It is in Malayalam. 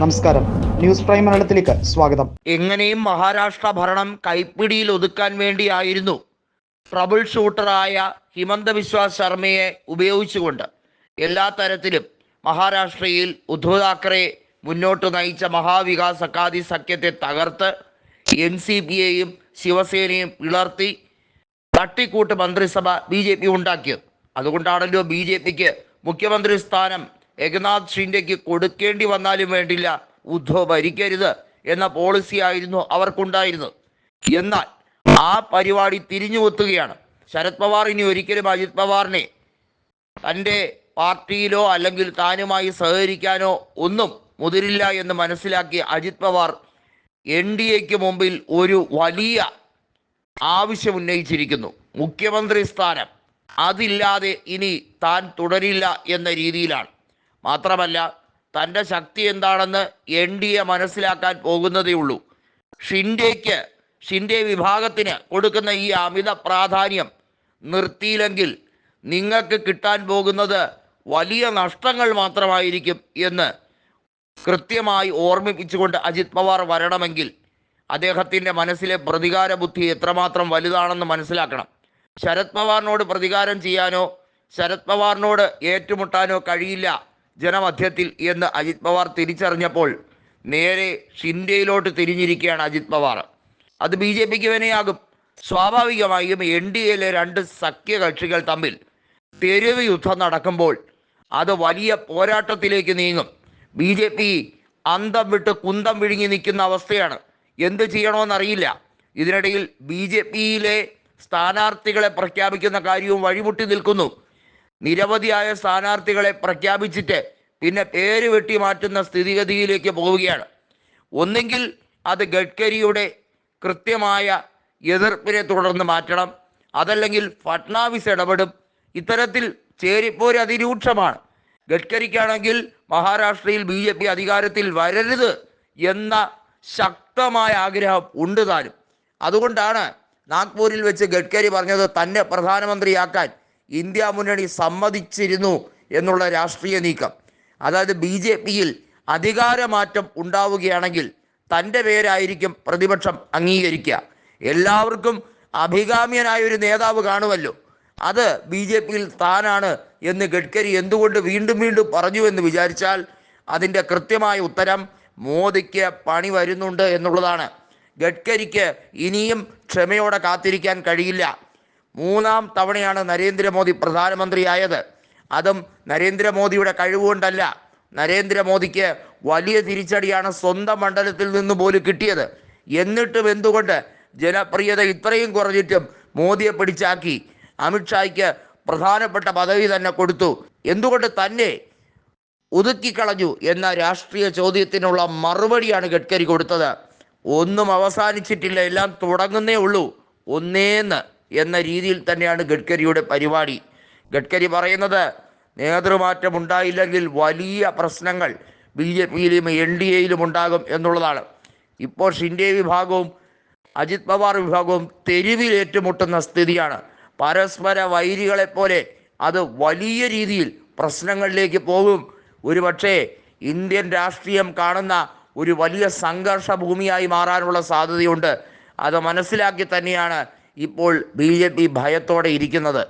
നമസ്കാരം. ന്യൂസ് പ്രൈം മലയാളത്തിലേക്ക് സ്വാഗതം. എങ്ങനെയും മഹാരാഷ്ട്ര ഭരണം കൈപ്പിടിയിൽ ഒതുക്കാൻ വേണ്ടിയായിരുന്നു ട്രബിൾ ഷൂട്ടറായ ഹിമന്ത ബിശ്വാസ് ശർമ്മയെ ഉപയോഗിച്ചുകൊണ്ട് എല്ലാ തരത്തിലും മഹാരാഷ്ട്രയിൽ ഉദ്ധവ് താക്കറെ മുന്നോട്ട് നയിച്ച മഹാവികാസ് അക്കാദി സഖ്യത്തെ തകർത്ത് എൻ സി പിയെയും ശിവസേനയും പിളർത്തി തട്ടിക്കൂട്ട് മന്ത്രിസഭ ബി ജെ പി ഉണ്ടാക്കിയത്. അതുകൊണ്ടാണല്ലോ ബി ജെ പിക്ക് മുഖ്യമന്ത്രി സ്ഥാനം ഏകനാഥ് ഷിൻഡെക്ക് കൊടുക്കേണ്ടി വന്നാലും വേണ്ടില്ല. ഉദ്ധവ് ഭരിക്കരുത് എന്ന പോളിസി ആയിരുന്നു അവർക്കുണ്ടായിരുന്നത്. എന്നാൽ ആ പരിപാടി തിരിഞ്ഞു കുത്തുകയാണ്. ശരത് പവാർ ഇനി ഒരിക്കലും അജിത് പവാറിനെ തന്റെ പാർട്ടിയിലോ അല്ലെങ്കിൽ താനുമായി സഹകരിക്കാനോ ഒന്നും മുതിരില്ല എന്ന് മനസ്സിലാക്കി അജിത് പവാർ എൻ ഡി എക്ക് മുമ്പിൽ ഒരു വലിയ ആവശ്യം ഉന്നയിച്ചിരിക്കുന്നു. മുഖ്യമന്ത്രി സ്ഥാനം. അതില്ലാതെ ഇനി താൻ തുടരില്ല എന്ന രീതിയിലാണ്. മാത്രമല്ല തന്റെ ശക്തി എന്താണെന്ന് എൻ ഡി എ മനസ്സിലാക്കാൻ പോകുന്നതേ ഉള്ളൂ. ഷിൻഡേക്ക് ഷിൻഡേ വിഭാഗത്തിന് കൊടുക്കുന്ന ഈ അമിത പ്രാധാന്യം നിർത്തിയില്ലെങ്കിൽ നിങ്ങൾക്ക് കിട്ടാൻ പോകുന്നത് വലിയ നഷ്ടങ്ങൾ മാത്രമായിരിക്കും എന്ന് കൃത്യമായി ഓർമ്മിപ്പിച്ചുകൊണ്ട് അജിത് പവാർ വരണമെങ്കിൽ അദ്ദേഹത്തിന്റെ മനസ്സിലെ പ്രതികാര ബുദ്ധി എത്രമാത്രം വലുതാണെന്ന് മനസ്സിലാക്കണം. ശരത് പവാറിനോട് പ്രതികാരം ചെയ്യാനോ ശരത് പവാറിനോട് ഏറ്റുമുട്ടാനോ കഴിയില്ല. ജനമധ്യത്തിൽ എന്ന് അജിത് പവാർ തിരിച്ചറിഞ്ഞപ്പോൾ നേരെ ഷിൻഡയിലോട്ട് തിരിഞ്ഞിരിക്കുകയാണ് അജിത് പവാർ. അത് ബി ജെ പിക്ക് വിനയാകും. സ്വാഭാവികമായും എൻ ഡി എയിലെ രണ്ട് സഖ്യകക്ഷികൾ തമ്മിൽ തെരുവ് യുദ്ധം നടക്കുമ്പോൾ അത് വലിയ പോരാട്ടത്തിലേക്ക് നീങ്ങും. ബി ജെ പി അന്തം വിട്ട് കുന്തം വിഴുങ്ങി നിൽക്കുന്ന അവസ്ഥയാണ്. എന്ത് ചെയ്യണമെന്നറിയില്ല. ഇതിനിടയിൽ ബി ജെ പിയിലെ സ്ഥാനാർത്ഥികളെ പ്രഖ്യാപിക്കുന്ന കാര്യവും വഴിമുട്ടി നിൽക്കുന്നു. നിരവധിയായ സ്ഥാനാർത്ഥികളെ പ്രഖ്യാപിച്ചിട്ട് പിന്നെ പേര് വെട്ടി മാറ്റുന്ന സ്ഥിതിഗതിയിലേക്ക് പോവുകയാണ്. ഒന്നെങ്കിൽ അത് ഗഡ്കരിയുടെ കൃത്യമായ എതിർപ്പിനെ തുടർന്ന് മാറ്റണം അതല്ലെങ്കിൽ ഫട്നാവിസ് ഇടപെടും. ഇത്തരത്തിൽ ചേരിപ്പോര് അതിരൂക്ഷമാണ്. ഗഡ്കരിക്കാണെങ്കിൽ മഹാരാഷ്ട്രയിൽ ബി ജെ പി അധികാരത്തിൽ വരരുത് എന്ന ശക്തമായ ആഗ്രഹം ഉണ്ട് താനും. അതുകൊണ്ടാണ് നാഗ്പൂരിൽ വെച്ച് ഗഡ്കരി പറഞ്ഞത് തന്നെ പ്രധാനമന്ത്രിയാക്കാൻ. ഇന്ത്യ മുന്നണി സമ്മതിച്ചിരുന്നു എന്നുള്ള രാഷ്ട്രീയ നീക്കം. അതായത് ബി ജെ പിയിൽ അധികാരമാറ്റം ഉണ്ടാവുകയാണെങ്കിൽ തന്റെ പേരായിരിക്കും പ്രതിപക്ഷം അംഗീകരിക്കുക. എല്ലാവർക്കും അഭികാമ്യനായ ഒരു നേതാവ് കാണുമല്ലോ. അത് ബി ജെ പിയിൽ താനാണ് എന്ന് ഗഡ്കരി എന്തുകൊണ്ട് വീണ്ടും വീണ്ടും പറഞ്ഞു എന്ന് വിചാരിച്ചാൽ അതിന്റെ കൃത്യമായ ഉത്തരം മോദിക്ക് പണി വരുന്നുണ്ട് എന്നുള്ളതാണ്. ഗഡ്കരിക്ക് ഇനിയും ക്ഷമയോടെ കാത്തിരിക്കാൻ കഴിയില്ല. മൂന്നാം തവണയാണ് നരേന്ദ്രമോദി പ്രധാനമന്ത്രിയായത്. അതും നരേന്ദ്രമോദിയുടെ കഴിവുകൊണ്ടല്ല. നരേന്ദ്രമോദിക്ക് വലിയ തിരിച്ചടിയാണ് സ്വന്തം മണ്ഡലത്തിൽ നിന്ന് പോലും കിട്ടിയത്. എന്നിട്ടും എന്തുകൊണ്ട് ജനപ്രിയത ഇത്രയും കുറഞ്ഞിട്ടും മോദിയെ പിടിച്ചാക്കി? അമിത്ഷായ്ക്ക് പ്രധാനപ്പെട്ട പദവി തന്നെ കൊടുത്തു. എന്തുകൊണ്ട് തന്നെ ഒതുക്കിക്കളഞ്ഞു എന്ന രാഷ്ട്രീയ ചോദ്യത്തിനുള്ള മറുപടിയാണ് ഗഡ്കരി കൊടുത്തത്. ഒന്നും അവസാനിച്ചിട്ടില്ല. എല്ലാം തുടങ്ങുന്നേ ഉള്ളൂ. ഒന്നേന്ന്. എന്ന രീതിയിൽ തന്നെയാണ് ഗഡ്കരിയുടെ പരിപാടി. ഗഡ്കരി പറയുന്നത് നേതൃമാറ്റം ഉണ്ടായില്ലെങ്കിൽ വലിയ പ്രശ്നങ്ങൾ ബി ജെ പിയിലും എൻ ഡി എയിലും ഉണ്ടാകും എന്നുള്ളതാണ്. ഇപ്പോൾ ഷിൻഡെ വിഭാഗവും അജിത് പവാർ വിഭാഗവും തെരുവിൽ ഏറ്റുമുട്ടുന്ന സ്ഥിതിയാണ്. പരസ്പര വൈരികളെപ്പോലെ അത് വലിയ രീതിയിൽ പ്രശ്നങ്ങളിലേക്ക് പോകും. ഒരുപക്ഷേ ഇന്ത്യൻ രാഷ്ട്രീയം കാണുന്ന ഒരു വലിയ സംഘർഷ ഭൂമിയായി മാറാനുള്ള സാധ്യതയുണ്ട്. അത് മനസ്സിലാക്കി തന്നെയാണ് ഇപ്പോൾ ബി ജെ പി ഭയത്തോടെ ഇരിക്കുന്നത്.